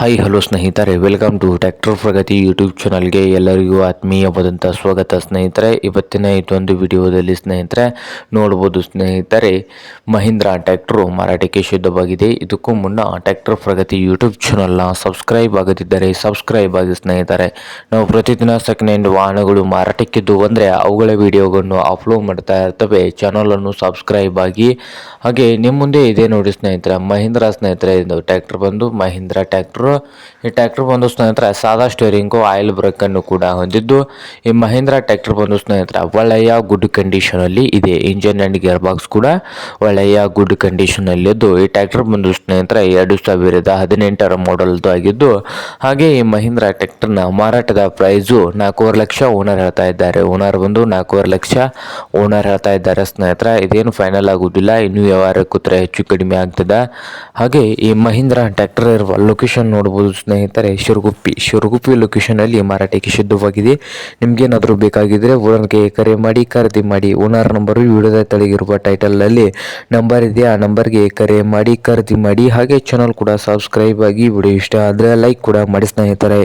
Hi hello ಸ್ನೇಹಿತರೆ. Welcome to tractor Pragati YouTube ಚಾನಲ್ಗೆ ಎಲ್ಲರಿಗೂ ಆತ್ಮೀಯವಾದಂಥ ಸ್ವಾಗತ. ಸ್ನೇಹಿತರೆ, ಇವತ್ತಿನ ಇದೊಂದು ವಿಡಿಯೋದಲ್ಲಿ ಸ್ನೇಹಿತರೆ, ನೋಡ್ಬೋದು ಸ್ನೇಹಿತರೆ, ಮಹೀಂದ್ರ ಟ್ಯಾಕ್ಟ್ರು ಮಾರಾಟಕ್ಕೆ ಶುದ್ಧವಾಗಿದೆ ಇದಕ್ಕೂ ಮುನ್ನ ಟ್ಯಾಕ್ಟರ್ ಪ್ರಗತಿ ಯೂಟ್ಯೂಬ್ ಚಾನಲ್ನ ಸಬ್ಸ್ಕ್ರೈಬ್ ಆಗದಿದ್ದರೆ ಸಬ್ಸ್ಕ್ರೈಬ್ ಆಗಿ ಸ್ನೇಹಿತರೆ. ನಾವು ಪ್ರತಿದಿನ ಸೆಕೆಂಡ್ ಹ್ಯಾಂಡ್ ವಾಹನಗಳು ಮಾರಾಟಕ್ಕಿದ್ದು ಅಂದರೆ ಅವುಗಳ ವಿಡಿಯೋಗಳನ್ನು ಅಪ್ಲೋಡ್ ಮಾಡ್ತಾ ಇರ್ತವೆ. ಚಾನಲನ್ನು ಸಬ್ಸ್ಕ್ರೈಬ್ ಆಗಿ. ಹಾಗೆ ನಿಮ್ಮ ಮುಂದೆ ಇದೆ ನೋಡಿ ಸ್ನೇಹಿತರೆ, ಮಹೀಂದ್ರ ಸ್ನೇಹಿತರೆ, ಇದು ಟ್ಯಾಕ್ಟ್ರ್ ಬಂದು ಮಹೀಂದ್ರ ಈ ಟ್ರ್ಯಾಕ್ಟರ್ ಬಂದು ಸ್ನೇಹಿತರೆ ಸಾದಾ ಸ್ಟೇರಿಂಗು ಆಯಿಲ್ ಬ್ರೇಕನ್ನು ಕೂಡ ಹೊಂದಿದ್ದು, ಈ ಮಹೀಂದ್ರ ಟ್ರ್ಯಾಕ್ಟರ್ ಬಂದು ಸ್ನೇಹಿತರೆ ಒಳ್ಳೆಯ ಗುಡ್ ಕಂಡೀಷನ್ ಅಲ್ಲಿ ಇದೆ. ಇಂಜಿನ್ ಅಂಡ್ ಗೇರ್ ಬಾಕ್ಸ್ ಕೂಡ ಒಳ್ಳೆಯ ಗುಡ್ ಕಂಡೀಷನ್ ಅಲ್ಲಿ ಇದ್ದು, ಈ ಟ್ರ್ಯಾಕ್ಟರ್ ಬಂದು ಸ್ನೇಹಿತರೆ ಎರಡು ಸಾವಿರದ ಹದಿನೆಂಟರ ಮಾಡಲ್ದು ಆಗಿದ್ದು, ಹಾಗೆ ಈ ಮಹೀಂದ್ರ ಟ್ರ್ಯಾಕ್ಟರ್ನ ಮಾರಾಟದ ಪ್ರೈಸು ನಾಲ್ಕೂವರೆ ಲಕ್ಷ ಓನರ್ ಹೇಳ್ತಾ ಇದ್ದಾರೆ. ಓನರ್ ಬಂದು ನಾಲ್ಕೂವರೆ ಲಕ್ಷ ಓನರ್ ಹೇಳ್ತಾ ಇದ್ದಾರೆ ಸ್ನೇಹಿತರೆ. ಇದೇನು ಫೈನಲ್ ಆಗುವುದಿಲ್ಲ ಇನ್ನೂ ವ್ಯವಹಾರ ಕೂತ್ರೆ ಹೆಚ್ಚು ಕಡಿಮೆ ಆಗ್ತದೆ. ಹಾಗೆ ಈ ಮಹೀಂದ್ರ ಟ್ರ್ಯಾಕ್ಟರ್ ಇರುವ ಲೊಕೇಶನ್ ನೋಡ್ಬೋದು ಸ್ನೇಹಿತರೆ, ಶಿರಗುಪ್ಪಿ. ಶಿರಗುಪ್ಪಿ ಲೊಕೇಶನಲ್ಲಿ ಮಾರಾಟಕ್ಕೆ ಸಿದ್ಧವಾಗಿದೆ ನಿಮಗೇನಾದರೂ ಬೇಕಾಗಿದ್ದರೆ ಓನರ್ಗೆ ಕರೆ ಮಾಡಿ, ಖರೀದಿ ಮಾಡಿ. ಓನರ್ ನಂಬರು ವಿಡಿಯೋದ ತೆಳಗಿರುವ ಟೈಟಲಲ್ಲಿ ನಂಬರ್ ಇದೆ. ಆ ನಂಬರ್ಗೆ ಕರೆ ಮಾಡಿ, ಖರೀದಿ ಮಾಡಿ. ಹಾಗೆ ಚಾನಲ್ ಕೂಡ ಸಬ್ಸ್ಕ್ರೈಬ್ ಆಗಿ ವಿಡಿಯೋ ಇಷ್ಟ ಆದರೆ ಲೈಕ್ ಕೂಡ ಮಾಡಿ ಸ್ನೇಹಿತರೆ.